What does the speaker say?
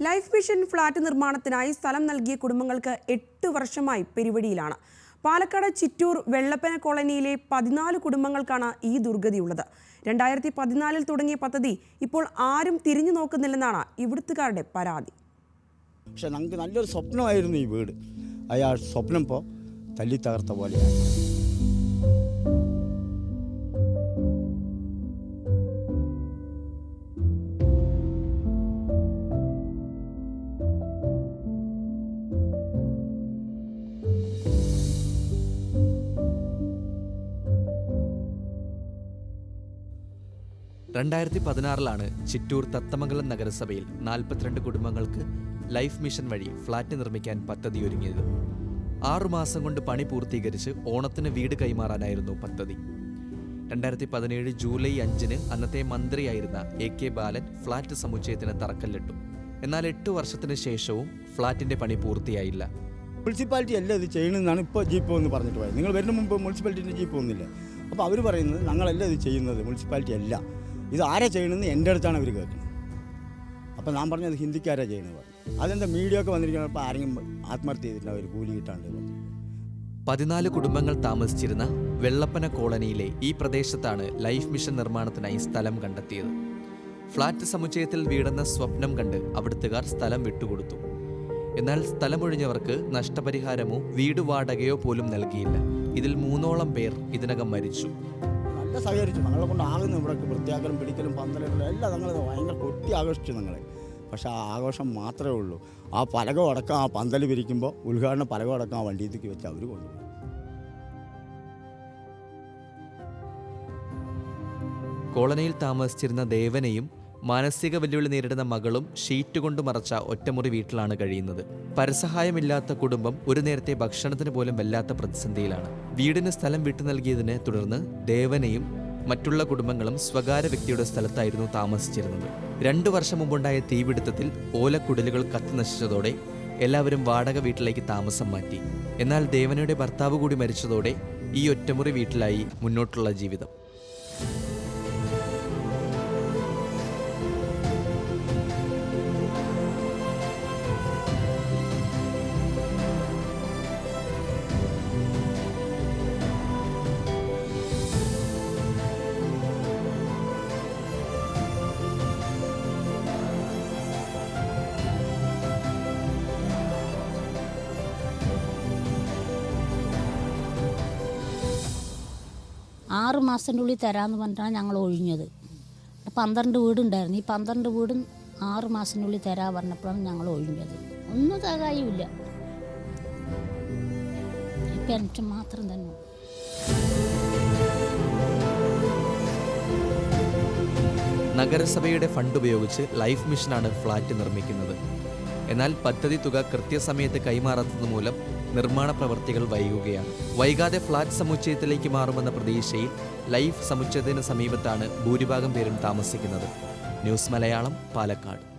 Life mission flat നിർമ്മാണത്തിനായി സ്ഥലം നൽകിയ കുടുംബങ്ങൾക്ക് എട്ട് വർഷമായി പെരുവടിയിലാണ് പാലക്കാട് ചിറ്റൂർ വെള്ളപ്പന കോളനിയിലെ പതിനാല് കുടുംബങ്ങൾക്കാണ് ഈ ദുർഗതിയുള്ളത്. രണ്ടായിരത്തി പതിനാലിൽ തുടങ്ങിയ പദ്ധതി ഇപ്പോൾ ആരും തിരിഞ്ഞു നോക്കുന്നില്ലെന്നാണ് ഇവിടുത്തുകാരുടെ പരാതി. പക്ഷെ ഞങ്ങൾക്ക് നല്ലൊരു സ്വപ്നമായിരുന്നു ഈ വീട്. അയാൾ സ്വപ്നം ഇപ്പോൾ തല്ലി തകർത്ത പോലെയാണ് രണ്ടായിരത്തി പതിനാറിലാണ് ചിറ്റൂർ തത്തമംഗലം നഗരസഭയിൽ നാൽപ്പത്തിരണ്ട് കുടുംബങ്ങൾക്ക് ലൈഫ് മിഷൻ വഴി ഫ്ളാറ്റ് നിർമ്മിക്കാൻ പദ്ധതിയൊരുങ്ങിയത്. ആറുമാസം കൊണ്ട് പണി പൂർത്തീകരിച്ച് ഓണത്തിന് വീട് കൈമാറാനായിരുന്നു പദ്ധതി. രണ്ടായിരത്തി പതിനേഴ് ജൂലൈ അഞ്ചിന് അന്നത്തെ മന്ത്രിയായിരുന്ന എ കെ ബാലൻ ഫ്ളാറ്റ് സമുച്ചയത്തിന് തറക്കല്ലിട്ടു. എന്നാൽ എട്ട് വർഷത്തിന് ശേഷവും ഫ്ളാറ്റിന്റെ പണി പൂർത്തിയായില്ല. മുനിസിപ്പാലിറ്റി അല്ല ഇത് ചെയ്യണമെന്നാണ് ഇപ്പോൾ ജീപ്പ് എന്ന് പറഞ്ഞിട്ട് പോയത്. നിങ്ങൾ വരുന്ന മുമ്പ് മുനിസിപ്പാലിറ്റിന്റെ ജീപ്പ് ഒന്നുമില്ല. അപ്പോൾ അവർ പറയുന്നത് ഞങ്ങളല്ല ഇത് ചെയ്യുന്നത് മുനിസിപ്പാലിറ്റി അല്ല. ഇത് ആരാ ചെയ്യണമെന്ന് എന്റെ അടുത്താണ് അവർ കേൾക്കുന്നത് അപ്പോൾ ഞാൻ പറഞ്ഞത് ഹിന്ദിക്കാരാ ചെയ്യണത് അതെന്താ മീഡിയ ഒക്കെ വന്നിരിക്കുന്നപ്പോൾ ആരെങ്കിലും ആത്മഹത്യ ചെയ്തിട്ടുണ്ട്? അവർ കൂലി കിട്ടാണ്ട് പതിനാല് കുടുംബങ്ങൾ താമസിച്ചിരുന്ന വെള്ളപ്പന കോളനിയിലെ ഈ പ്രദേശത്താണ് ലൈഫ് മിഷൻ നിർമ്മാണത്തിനായി സ്ഥലം കണ്ടെത്തിയത്. ഫ്ളാറ്റ് സമുച്ചയത്തിൽ വീടുന്ന സ്വപ്നം കണ്ട് അവിടുത്തുകാർ സ്ഥലം വിട്ടുകൊടുത്തു. എന്നാൽ സ്ഥലമൊഴിഞ്ഞവർക്ക് നഷ്ടപരിഹാരമോ വീട് വാടകയോ പോലും നൽകിയില്ല. ഇതിൽ മൂന്നോളം പേർ ഇതിനകം മരിച്ചു. നല്ല സഹകരിച്ചു. ഞങ്ങളെ കൊണ്ട് ആകുന്നു ഇവിടെ വൃത്തിയാക്കലും പിടിക്കലും പന്തലും എല്ലാം ഞങ്ങൾ ഭയങ്കര കൊട്ടി ആഘോഷിച്ചു ഞങ്ങളെ. പക്ഷെ ആ ആഘോഷം മാത്രമേ ഉള്ളൂ. ആ പലക അടക്കം ആ പന്തൽ പിരിക്കുമ്പോൾ ഉദ്ഘാടന പലക അടക്കം ആ വണ്ടിയിലേക്ക് വെച്ച് അവർ കൊണ്ടുപോയി കോളനിയിൽ താമസിച്ചിരുന്ന ദേവനെയും മാനസിക വെല്ലുവിളി നേരിടുന്ന മകളും ഷീറ്റ് കൊണ്ട് മറച്ച ഒറ്റമുറി വീട്ടിലാണ് കഴിയുന്നത്. പരസഹായമില്ലാത്ത കുടുംബം ഒരു നേരത്തെ ഭക്ഷണത്തിന് പോലും വല്ലാത്ത പ്രതിസന്ധിയിലാണ്. വീടിന് സ്ഥലം വിട്ടു നൽകിയതിനെ തുടർന്ന് ദേവനയും മറ്റുള്ള കുടുംബങ്ങളും സ്വകാര്യ വ്യക്തിയുടെ സ്ഥലത്തായിരുന്നു താമസിച്ചിരുന്നത്. രണ്ടു വർഷം മുമ്പുണ്ടായ തീപിടുത്തത്തിൽ ഓലക്കുടലുകൾ കത്തി നശിച്ചതോടെ എല്ലാവരും വാടക വീട്ടിലേക്ക് താമസം മാറ്റി. എന്നാൽ ദേവനയുടെ ഭർത്താവ് കൂടി മരിച്ചതോടെ ഈ ഒറ്റമുറി വീട്ടിലായി മുന്നോട്ടുള്ള ജീവിതം. ആറ് മാസത്തിന്റെ ഉള്ളിൽ തരാമെന്ന് പറഞ്ഞിട്ടാണ് ഞങ്ങൾ ഒഴിഞ്ഞത്. പന്ത്രണ്ട് വീടുണ്ടായിരുന്നു. ഈ പന്ത്രണ്ട് വീടും ആറ് മാസത്തിന്റെ ഉള്ളിൽ തരാ പറഞ്ഞപ്പോഴാണ് ഞങ്ങൾ ഒഴിഞ്ഞത്. ഒന്നും സഹായമില്ല പെൻഷൻ മാത്രം തന്നെ നഗരസഭയുടെ ഫണ്ട് ഉപയോഗിച്ച് ലൈഫ് മിഷനാണ് ഫ്ളാറ്റ് നിർമ്മിക്കുന്നത്. എന്നാൽ പദ്ധതി തുക കൃത്യസമയത്ത് കൈമാറാത്തത് മൂലം നിർമ്മാണ പ്രവർത്തികൾ വൈകുകയാണ്. വൈകാതെ ഫ്ളാറ്റ് സമുച്ചയത്തിലേക്ക് മാറുമെന്ന പ്രതീക്ഷയിൽ ലൈഫ് സമുച്ചയത്തിന് സമീപത്താണ് ഭൂരിഭാഗം പേരും താമസിക്കുന്നത്. ന്യൂസ് മലയാളം പാലക്കാട്.